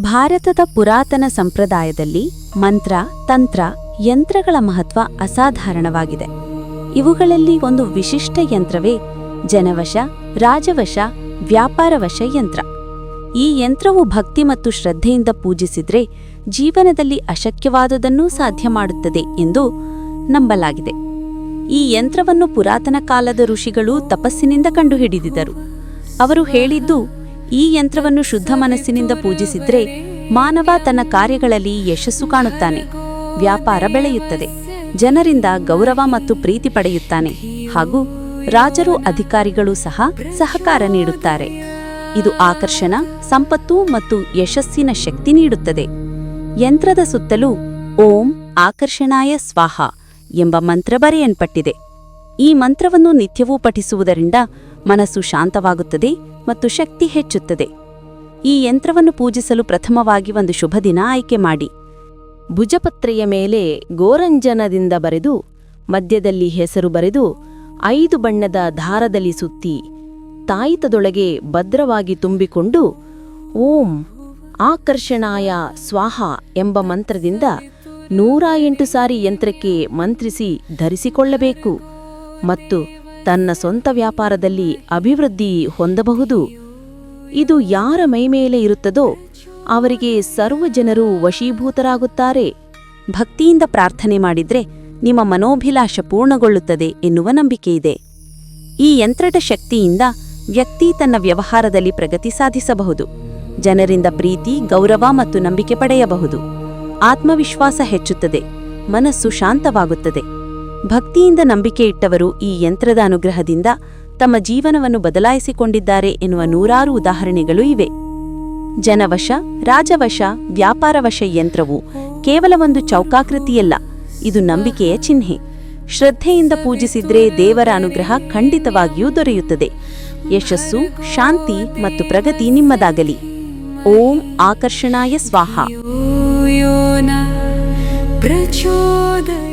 ಭಾರತದ ಪುರಾತನ ಸಂಪ್ರದಾಯದಲ್ಲಿ ಮಂತ್ರ, ತಂತ್ರ, ಯಂತ್ರಗಳ ಮಹತ್ವ ಅಸಾಧಾರಣವಾಗಿದೆ. ಇವುಗಳಲ್ಲಿ ಒಂದು ವಿಶಿಷ್ಟ ಯಂತ್ರವೇ ಜನವಶ, ರಾಜವಶ, ವ್ಯಾಪಾರವಶ ಯಂತ್ರ. ಈ ಯಂತ್ರವು ಭಕ್ತಿ ಮತ್ತು ಶ್ರದ್ಧೆಯಿಂದ ಪೂಜಿಸಿದ್ರೆ ಜೀವನದಲ್ಲಿ ಅಶಕ್ಯವಾದುದನ್ನೂ ಸಾಧ್ಯ ಮಾಡುತ್ತದೆ ಎಂದು ನಂಬಲಾಗಿದೆ. ಈ ಯಂತ್ರವನ್ನು ಪುರಾತನ ಕಾಲದ ಋಷಿಗಳು ತಪಸ್ಸಿನಿಂದ ಕಂಡುಹಿಡಿದಿದರು ಅವರು ಹೇಳಿದ್ದು ಈ ಯಂತ್ರವನ್ನು ಶುದ್ಧ ಮನಸ್ಸಿನಿಂದ ಪೂಜಿಸಿದ್ರೆ ಮಾನವ ತನ್ನ ಕಾರ್ಯಗಳಲ್ಲಿ ಯಶಸ್ಸು ಕಾಣುತ್ತಾನೆ. ವ್ಯಾಪಾರ ಬೆಳೆಯುತ್ತದೆ. ಜನರಿಂದ ಗೌರವ ಮತ್ತು ಪ್ರೀತಿ ಪಡೆಯುತ್ತಾನೆ. ಹಾಗೂ ರಾಜರು ಅಧಿಕಾರಿಗಳು ಸಹ ಸಹಕಾರ ನೀಡುತ್ತಾರೆ. ಇದು ಆಕರ್ಷಣ, ಸಂಪತ್ತು ಮತ್ತು ಯಶಸ್ಸಿನ ಶಕ್ತಿ ನೀಡುತ್ತದೆ. ಯಂತ್ರದ ಸುತ್ತಲೂ ಓಂ ಆಕರ್ಷಣಾಯ ಸ್ವಾಹ ಎಂಬ ಮಂತ್ರ ಬರೆಯಲ್ಪಟ್ಟಿದೆ. ಈ ಮಂತ್ರವನ್ನು ನಿತ್ಯವೂ ಪಠಿಸುವುದರಿಂದ ಮನಸ್ಸು ಶಾಂತವಾಗುತ್ತದೆ ಮತ್ತು ಶಕ್ತಿ ಹೆಚ್ಚುತ್ತದೆ. ಈ ಯಂತ್ರವನ್ನು ಪೂಜಿಸಲು ಪ್ರಥಮವಾಗಿ ಒಂದು ಶುಭ ದಿನ ಆಯ್ಕೆ ಮಾಡಿ. ಭುಜಪತ್ರೆಯ ಮೇಲೆ ಗೋರಂಜನದಿಂದ ಬರೆದು, ಮಧ್ಯದಲ್ಲಿ ಹೆಸರು ಬರೆದು, ಐದು ಬಣ್ಣದ ದಾರದಲ್ಲಿ ಸುತ್ತಿ, ತಾಯಿತದೊಳಗೆ ಭದ್ರವಾಗಿ ತುಂಬಿಕೊಂಡು, ಓಂ ಆಕರ್ಷಣಾಯ ಸ್ವಾಹ ಎಂಬ ಮಂತ್ರದಿಂದ ನೂರ ಎಂಟು ಸಾರಿ ಯಂತ್ರಕ್ಕೆ ಮಂತ್ರಿಸಿ ಧರಿಸಿಕೊಳ್ಳಬೇಕು. ಮತ್ತು ತನ್ನ ಸ್ವಂತ ವ್ಯಾಪಾರದಲ್ಲಿ ಅಭಿವೃದ್ಧಿ ಹೊಂದಬಹುದು. ಇದು ಯಾರ ಮೈಮೇಲೆ ಇರುತ್ತದೋ ಅವರಿಗೆ ಸರ್ವ ಜನರು ವಶೀಭೂತರಾಗುತ್ತಾರೆ. ಭಕ್ತಿಯಿಂದ ಪ್ರಾರ್ಥನೆ ಮಾಡಿದ್ರೆ ನಿಮ್ಮ ಮನೋಭಿಲಾಷ ಪೂರ್ಣಗೊಳ್ಳುತ್ತದೆ ಎನ್ನುವ ನಂಬಿಕೆಯಿದೆ ಈ ಯಂತ್ರದ ಶಕ್ತಿಯಿಂದ ವ್ಯಕ್ತಿ ತನ್ನ ವ್ಯವಹಾರದಲ್ಲಿ ಪ್ರಗತಿ ಸಾಧಿಸಬಹುದು. ಜನರಿಂದ ಪ್ರೀತಿ, ಗೌರವ ಮತ್ತು ನಂಬಿಕೆ ಪಡೆಯಬಹುದು. ಆತ್ಮವಿಶ್ವಾಸ ಹೆಚ್ಚುತ್ತದೆ. ಮನಸ್ಸು ಶಾಂತವಾಗುತ್ತದೆ. ಭಕ್ತಿಯಿಂದ ನಂಬಿಕೆ ಇಟ್ಟವರು ಈ ಯಂತ್ರದ ಅನುಗ್ರಹದಿಂದ ತಮ್ಮ ಜೀವನವನ್ನು ಬದಲಾಯಿಸಿಕೊಂಡಿದ್ದಾರೆ ಎನ್ನುವ ನೂರಾರು ಉದಾಹರಣೆಗಳು ಇವೆ. ಜನವಶ, ರಾಜವಶ, ವ್ಯಾಪಾರವಶ ಯಂತ್ರವು ಕೇವಲ ಒಂದು ಚೌಕಾಕೃತಿಯಲ್ಲ, ಇದು ನಂಬಿಕೆಯ ಚಿಹ್ನೆ. ಶ್ರದ್ಧೆಯಿಂದ ಪೂಜಿಸಿದ್ರೆ ದೇವರ ಅನುಗ್ರಹ ಖಂಡಿತವಾಗಿಯೂ ದೊರೆಯುತ್ತದೆ. ಯಶಸ್ಸು, ಶಾಂತಿ ಮತ್ತು ಪ್ರಗತಿ ನಿಮ್ಮದಾಗಲಿ. ಓಂ ಆಕರ್ಷಣಾಯ ಸ್ವಾಹ. ಪ್ರಚೋದಯ.